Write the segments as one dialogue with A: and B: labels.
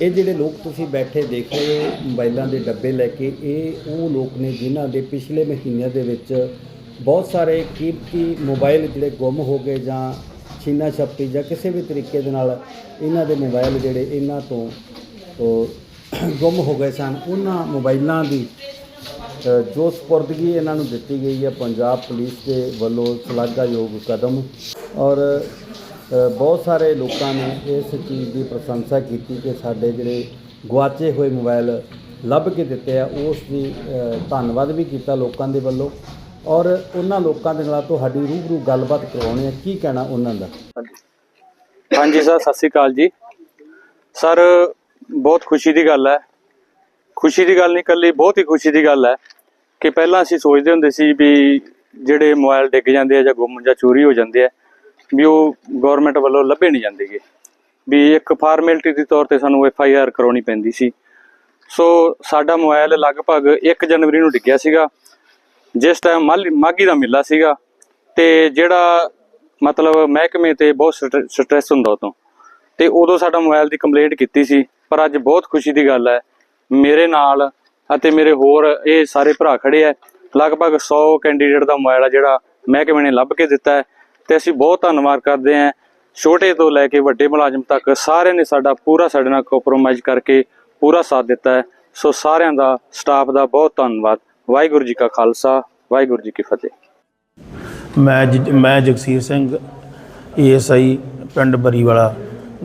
A: ਇਹ ਜਿਹੜੇ ਲੋਕ ਤੁਸੀਂ ਬੈਠੇ ਦੇਖ ਰਹੇ ਮੋਬਾਈਲਾਂ ਦੇ ਡੱਬੇ ਲੈ ਕੇ, ਇਹ ਉਹ ਲੋਕ ਨੇ ਜਿਨ੍ਹਾਂ ਦੇ ਪਿਛਲੇ ਮਹੀਨਿਆਂ ਦੇ ਵਿੱਚ ਬਹੁਤ ਸਾਰੇ ਕੀਮਤੀ ਮੋਬਾਈਲ ਜਿਹੜੇ ਗੁੰਮ ਹੋ ਗਏ ਜਾਂ ਛੀਨਾ ਛੱਪੀ ਜਾਂ ਕਿਸੇ ਵੀ ਤਰੀਕੇ ਦੇ ਨਾਲ ਇਹਨਾਂ ਦੇ ਮੋਬਾਈਲ ਜਿਹੜੇ ਇਹਨਾਂ ਤੋਂ ਗੁੰਮ ਹੋ ਗਏ ਸਨ। ਉਹਨਾਂ ਮੋਬਾਈਲਾਂ ਦੀ ਜੋ ਸਪੁਰਦਗੀ ਇਹਨਾਂ ਨੂੰ ਦਿੱਤੀ ਗਈ ਹੈ, ਪੰਜਾਬ ਪੁਲਿਸ ਦੇ ਵੱਲੋਂ ਸ਼ਲਾਘਾਯੋਗ ਕਦਮ ਔਰ ਬਹੁਤ ਸਾਰੇ ਲੋਕਾਂ ਨੇ ਇਸ ਚੀਜ਼ ਦੀ ਪ੍ਰਸ਼ੰਸਾ ਕੀਤੀ ਕਿ ਸਾਡੇ ਜਿਹੜੇ ਗੁਆਚੇ ਹੋਏ ਮੋਬਾਈਲ ਲੱਭ ਕੇ ਦਿੱਤੇ ਆ, ਉਸ ਦੀ ਧੰਨਵਾਦ ਵੀ ਕੀਤਾ ਲੋਕਾਂ ਦੇ ਵੱਲੋਂ। ਔਰ ਉਹਨਾਂ ਲੋਕਾਂ ਦੇ ਨਾਲ ਤੁਹਾਡੀ ਰੂਬਰੂ ਗੱਲਬਾਤ ਕਰਵਾਉਣੀ ਹੈ ਕੀ ਕਹਿਣਾ ਉਹਨਾਂ ਦਾ?
B: ਹਾਂਜੀ ਸਰ, ਸਤਿ ਸ਼੍ਰੀ ਅਕਾਲ ਜੀ। ਸਰ, ਬਹੁਤ ਖੁਸ਼ੀ ਦੀ ਗੱਲ ਹੈ। ਖੁਸ਼ੀ ਦੀ ਗੱਲ ਨਹੀਂ ਕੱਲੀ ਬਹੁਤ ਹੀ ਖੁਸ਼ੀ ਦੀ ਗੱਲ ਹੈ ਕਿ ਪਹਿਲਾਂ ਅਸੀਂ ਸੋਚਦੇ ਹੁੰਦੇ ਸੀ ਵੀ ਜਿਹੜੇ ਮੋਬਾਈਲ ਡਿੱਗ ਜਾਂਦੇ ਆ ਜਾਂ ਗੁੰਮ ਜਾਂ ਚੋਰੀ ਹੋ ਜਾਂਦੇ ਆ ਵੀ ਉਹ ਗਵਰਨਮੈਂਟ ਵੱਲੋਂ ਲੱਭੇ ਨਹੀਂ ਜਾਂਦੇਗੇ। ਵੀ ਇੱਕ ਫਾਰਮੈਲਿਟੀ ਦੇ ਤੌਰ ਤੇ ਸਾਨੂੰ ਐਫ ਆਈ ਆਰ ਕਰਾਉਣੀ ਪੈਂਦੀ ਸੀ। ਸੋ ਸਾਡਾ ਮੋਬਾਈਲ ਲਗਭਗ 1 ਜਨਵਰੀ ਨੂੰ ਡਿੱਗਿਆ ਸੀਗਾ। ਜਿਸ ਟਾਈਮ ਮਾਲੀ- ਮਾਘੀ ਦਾ ਮੇਲਾ ਸੀਗਾ। ਤੇ ਜਿਹੜਾ ਮਤਲਬ ਮਹਿਕਮੇ ਤੇ ਬਹੁਤ ਸਟ੍ਰੈਸ ਹੁੰਦਾ ਉਦੋਂ। ਤੇ ਉਦੋਂ ਸਾਡਾ ਮੋਬਾਈਲ ਦੀ ਕੰਪਲੇਂਟ ਕੀਤੀ ਸੀ। ਪਰ ਅੱਜ ਬਹੁਤ ਖੁਸ਼ੀ ਦੀ ਗੱਲ ਹੈ। ਮੇਰੇ ਨਾਲ ਅਤੇ ਮੇਰੇ ਹੋਰ ਇਹ ਸਾਰੇ ਭਰਾ ਖੜੇ ਆ ਲਗਭਗ 100 ਕੈਂਡੀਡੇਟ ਦਾ ਮੋਬਾਈਲ ਆ ਜਿਹੜਾ ਮਹਿਕਮੇ ਨੇ ਲੱਭ ਕੇ ਦਿੱਤਾ ਹੈ। ਤੇ ਅਸੀਂ ਬਹੁਤ ਧੰਨਵਾਦ ਕਰਦੇ ਹਾਂ ਛੋਟੇ ਤੋਂ ਲੈ ਕੇ ਵੱਡੇ ਮੁਲਾਜ਼ਮ ਤੱਕ ਸਾਰਿਆਂ ਨੇ ਸਾਡਾ ਪੂਰਾ ਸਾਡੇ ਨਾਲ ਕੰਪਰੋਮਾਈਜ਼ ਕਰਕੇ ਪੂਰਾ ਸਾਥ ਦਿੱਤਾ ਹੈ। ਸੋ ਸਾਰਿਆਂ ਦਾ ਸਟਾਫ ਦਾ ਬਹੁਤ ਧੰਨਵਾਦ। ਵਾਹਿਗੁਰੂ ਜੀ ਕਾ ਖਾਲਸਾ, ਵਾਹਿਗੁਰੂ ਜੀ ਕੀ ਫਤਿਹ।
C: ਮੈਂ ਜ- ਮੈਂ ਜਗਸੀਰ ਸਿੰਘ, ਏਐਸਆਈ ਪਿੰਡ ਬਰੀਵਾਲਾ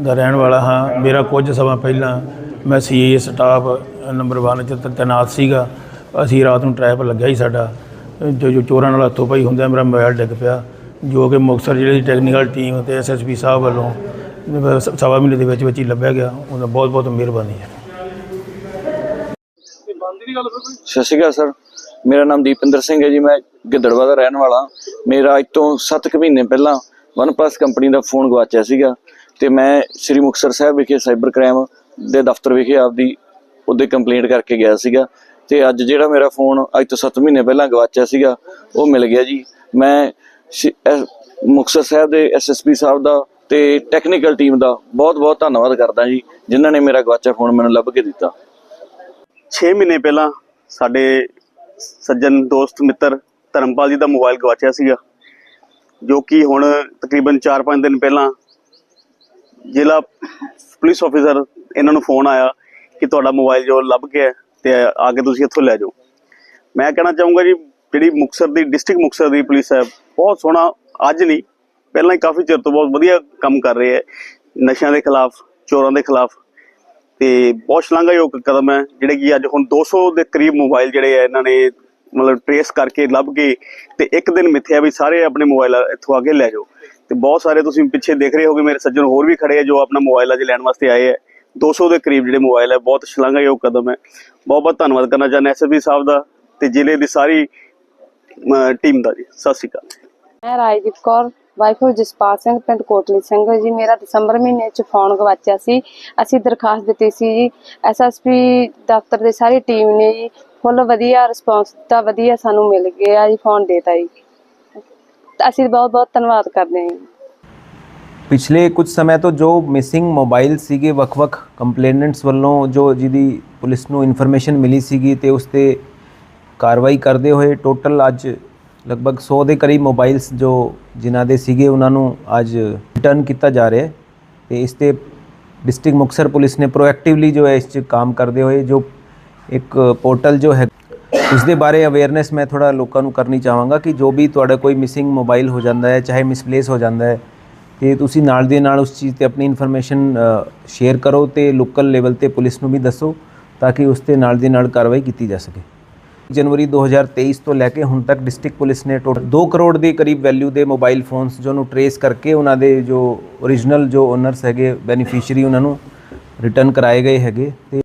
C: ਦਾ ਰਹਿਣ ਵਾਲਾ ਹਾਂ। ਮੇਰਾ ਕੁਝ ਸਮਾਂ ਪਹਿਲਾਂ ਮੈਂ ਸੀਏ ਸਟਾਫ ਨੰਬਰ 1 ਚ ਤੈਨਾਤ ਸੀਗਾ। ਅਸੀਂ ਰਾਤ ਨੂੰ ਟ੍ਰੈਪ ਲੱਗਿਆ ਹੀ ਸਾਡਾ। ਜੋ ਜੋ ਚੋਰਾਂ ਨਾਲ ਹੱਥੋਂ ਪਾਈ ਹੁੰਦਿਆਂ ਮੇਰਾ ਮੋਬਾਈਲ ਡਿੱਗ ਪਿਆ। ਜੋ ਕਿ ਮੁਕਤਸਰ ਜ਼ਿਲ੍ਹੇ ਦੀ ਟੈਕਨੀਕਲ ਟੀਮ ਤੇ ਐਸਐਸਪੀ ਸਾਹਿਬ ਵੱਲੋਂ ਸਵਾ ਮਹੀਨੇ ਦੇ ਵਿੱਚ ਵਿੱਚ ਹੀ ਲੱਭਿਆ ਗਿਆ, ਉਹਦਾ ਬਹੁਤ ਬਹੁਤ ਮਿਹਰਬਾਨੀ ਹੈ।
D: ਸਤਿ ਸ਼੍ਰੀ ਅਕਾਲ ਸਰ, ਮੇਰਾ ਨਾਮ ਦੀਪਿੰਦਰ ਸਿੰਘ ਹੈ ਜੀ, ਮੈਂ ਗਿੱਦੜਵਾ ਦਾ ਰਹਿਣ ਵਾਲਾ। ਮੇਰਾ ਅੱਜ ਤੋਂ 7 ਕੁ ਮਹੀਨੇ ਪਹਿਲਾਂ ਵਨਪਲੱਸ ਕੰਪਨੀ ਦਾ ਫੋਨ ਗਵਾਚਿਆ ਸੀਗਾ ਤੇ ਮੈਂ ਸ੍ਰੀ ਮੁਕਤਸਰ ਸਾਹਿਬ ਵਿਖੇ ਸਾਈਬਰ ਕ੍ਰਾਈਮ ਦੇ ਦਫ਼ਤਰ ਵਿਖੇ ਆਪਦੀ ਉਹਦੇ ਕੰਪਲੇਂਟ ਕਰਕੇ ਗਿਆ ਸੀਗਾ ਤੇ ਅੱਜ ਜਿਹੜਾ ਮੇਰਾ ਫੋਨ ਅੱਜ ਤੋਂ 7 ਮਹੀਨੇ ਪਹਿਲਾਂ ਗਵਾਚਿਆ ਸੀਗਾ, ਉਹ ਮਿਲ ਗਿਆ ਜੀ। ਮੈਂ ਸ਼੍ਰੀ- ਮੁਕਤਸਰ ਸਾਹਿਬ ਦੇ ਐਸਐਸਪੀ ਸਾਹਿਬ ਦਾ ਤੇ ਟੈਕਨੀਕਲ ਟੀਮ ਦਾ ਬਹੁਤ ਬਹੁਤ ਧੰਨਵਾਦ ਕਰਦਾ ਜੀ, ਜਿਨ੍ਹਾਂ ਨੇ ਮੇਰਾ ਗਵਾਚਿਆ ਫੋਨ ਮੈਨੂੰ ਲੱਭ ਕੇ ਦਿੱਤਾ।
E: 6 ਮਹੀਨੇ ਪਹਿਲਾਂ ਸਾਡੇ ਸੱਜਣ ਦੋਸਤ, ਮਿੱਤਰ ਧਰਮਪਾਲ ਜੀ ਦਾ ਮੋਬਾਈਲ ਗਵਾਚਿਆ ਸੀਗਾ, ਜੋ ਕਿ ਹੁਣ ਤਕਰੀਬਨ 4-5 ਦਿਨ ਪਹਿਲਾਂ ਜ਼ਿਲ੍ਹਾ ਪੁਲਿਸ ਆਫੀਸਰ ਇਹਨਾਂ ਨੂੰ ਫੋਨ ਆਇਆ ਕਿ ਤੁਹਾਡਾ ਮੋਬਾਈਲ ਜੋ ਲੱਭ ਗਿਆ ਹੈ ਤੇ ਆ ਕੇ ਤੁਸੀਂ ਇੱਥੋਂ ਲੈ ਜਾਓ। ਮੈਂ ਕਹਿਣਾ ਚਾਹੂੰਗਾ ਜੀ, ਜਿਹੜੀ ਮੁਕਤਸਰ ਦੀ ਡਿਸਟ੍ਰਿਕਟ ਮੁਕਤਸਰ ਦੀ ਪੁਲਿਸ ਹੈ ਬਹੁਤ ਸੋਹਣਾ ਅੱਜ ਨਹੀਂ, ਪਹਿਲਾਂ ਹੀ ਕਾਫੀ ਚਿਰ ਤੋਂ ਬਹੁਤ ਵਧੀਆ ਕੰਮ ਕਰ ਰਹੇ ਹੈ। ਨਸ਼ਿਆਂ ਦੇ ਖਿਲਾਫ, ਚੋਰਾਂ ਦੇ ਖਿਲਾਫ ਤੇ ਬਹੁਤ ਸ਼ਲਾਘਾਯੋਗ ਕਦਮ ਹੈ, ਜਿਹੜੇ ਕਿ ਅੱਜ ਹੁਣ 200 ਦੇ ਕਰੀਬ ਮੋਬਾਈਲ ਜਿਹੜੇ ਆ ਇਹਨਾਂ ਨੇ ਮਤਲਬ ਟ੍ਰੇਸ ਕਰਕੇ ਲੱਭ ਕੇ ਤੇ ਇੱਕ ਦਿਨ ਮਿੱਥਿਆ ਵੀ ਸਾਰੇ ਆਪਣੇ ਮੋਬਾਈਲ ਇੱਥੋਂ ਆ ਕੇ ਲੈ ਜਾਓ। ਤੇ ਬਹੁਤ ਸਾਰੇ ਤੁਸੀਂ ਪਿੱਛੇ ਦੇਖ ਰਹੇ ਹੋਗੇ, ਮੇਰੇ ਸੱਜਣ ਹੋਰ ਵੀ ਖੜੇ ਆ ਜੋ ਆਪਣਾ ਮੋਬਾਈਲ ਅੱਜ ਲੈਣ ਵਾਸਤੇ ਆਏ ਆ 200 ਦੇ ਕਰੀਬ ਜਿਹੜੇ ਮੋਬਾਈਲ ਹੈ, ਬਹੁਤ ਸ਼ਲਾਘਾਯੋਗ ਕਦਮ ਹੈ। ਬਹੁਤ ਬਹੁਤ ਧੰਨਵਾਦ ਕਰਨਾ ਚਾਹੁੰਦਾ ਐਸਐਸਪੀ ਸਾਹਿਬ ਦਾ ਤੇ ਜ਼ਿਲ੍ਹੇ ਦੀ ਸਾਰੀ ਟੀਮ ਦਾ ਜੀ। ਸਤਿ ਸ਼੍ਰੀ ਅਕਾਲ।
F: ਮੈਂ ਰਾਜਦੀਪ ਕੌਰ ਵਾਈਫ ਆਫ ਜਸਪਾਲ ਸਿੰਘ, ਪਿੰਡ ਕੋਟਲੀ ਸਿੰਘ ਜੀ। ਮੇਰਾ ਦਸੰਬਰ ਮਹੀਨੇ ਚ ਫੋਨ ਗਵਾਚਿਆ ਸੀ। ਅਸੀਂ ਦਰਖਾਸਤ ਦਿੱਤੀ ਸੀ ਜੀ ਐਸਐਸਪੀ ਦਫ਼ਤਰ ਦੀ ਸਾਰੀ ਟੀਮ ਨੇ ਜੀ, ਫੁੱਲ ਵਧੀਆ ਰਿਸਪੌਂਸ ਦਿੱਤਾ ਵਧੀਆ ਸਾਨੂੰ ਮਿਲ ਗਿਆ ਜੀ, ਫੋਨ ਦੇਤਾ ਜੀ। ਅਸੀਂ ਬਹੁਤ ਬਹੁਤ ਧੰਨਵਾਦ ਕਰਦੇ ਹਾਂ ਜੀ।
G: ਪਿਛਲੇ ਕੁਝ ਸਮੇਂ ਤੋਂ ਜੋ ਮਿਸਿੰਗ ਮੋਬਾਈਲ ਸੀਗੇ, ਵੱਖ-ਵੱਖ ਕੰਪਲੇਨੈਂਟਸ ਵੱਲੋਂ ਜੋ ਜਿਹਦੀ ਪੁਲਿਸ ਨੂੰ ਇਨਫੋਰਮੇਸ਼ਨ ਮਿਲੀ ਸੀਗੀ ਤੇ ਉਸ ਤੇ ਕਾਰਵਾਈ ਕਰਦੇ ਹੋਏ ਟੋਟਲ ਅੱਜ ਲਗਭਗ 100 ਦੇ ਕਰੀਬ ਮੋਬਾਈਲਸ ਜੋ ਜਿਨ੍ਹਾਂ ਦੇ ਸੀਗੇ, ਉਹਨਾਂ ਨੂੰ ਅੱਜ ਰਿਟਰਨ ਕੀਤਾ ਜਾ ਰਿਹਾ ਹੈ। ਤੇ ਇਸ ਤੇ ਡਿਸਟ੍ਰਿਕਟ ਮੁਕਤਸਰ ਪੁਲਿਸ ਨੇ ਪ੍ਰੋਐਕਟਿਵਲੀ ਜੋ ਹੈ, ਇਸ 'ਚ ਕੰਮ ਕਰਦੇ ਹੋਏ ਜੋ ਇੱਕ ਪੋਰਟਲ ਜੋ ਹੈ, ਉਸ ਦੇ ਬਾਰੇ ਅਵੇਅਰਨੈਸ ਮੈਂ ਥੋੜਾ ਲੋਕਾਂ ਨੂੰ ਕਰਨੀ ਚਾਹਾਂਗਾ ਕਿ ਜੋ ਵੀ ਤੁਹਾਡਾ ਕੋਈ ਮਿਸਿੰਗ ਮੋਬਾਈਲ ਹੋ ਜਾਂਦਾ ਹੈ, ਚਾਹੇ ਮਿਸਪਲੇਸ ਹੋ ਜਾਂਦਾ ਹੈ, ਤੇ ਤੁਸੀਂ ਨਾਲ ਦੇ ਨਾਲ ਉਸ ਚੀਜ਼ ਤੇ ਆਪਣੀ ਇਨਫੋਰਮੇਸ਼ਨ ਸ਼ੇਅਰ ਕਰੋ ਤੇ ਲੋਕਲ ਲੈਵਲ ਤੇ ਪੁਲਿਸ ਨੂੰ ਵੀ ਦੱਸੋ, ਤਾਂ ਕਿ ਉਸ ਤੇ ਨਾਲ ਦੇ ਨਾਲ ਕਾਰਵਾਈ ਕੀਤੀ ਜਾ ਸਕੇ। ਜਨਵਰੀ 2023 ਤੋਂ ਲੈ ਕੇ ਹੁਣ ਤੱਕ ਡਿਸਟ੍ਰਿਕਟ ਪੁਲਿਸ ਨੇ ਟੋਟਲ 2 ਕਰੋੜ ਦੇ ਕਰੀਬ ਵੈਲਿਊ ਦੇ ਮੋਬਾਈਲ ਫੋਨਸ ਜੋ ਨੂੰ ਟਰੇਸ ਕਰਕੇ ਉਹਨਾਂ ਦੇ ਜੋ origignal ਜੋ ਓਨਰਸ ਹੈਗੇ ਬੈਨੀਫੀਸ਼ੀਅਰੀ ਉਹਨਾਂ ਨੂੰ ਰਿਟਰਨ ਕਰਾਏ ਗਏ ਹੈਗੇ ਤੇ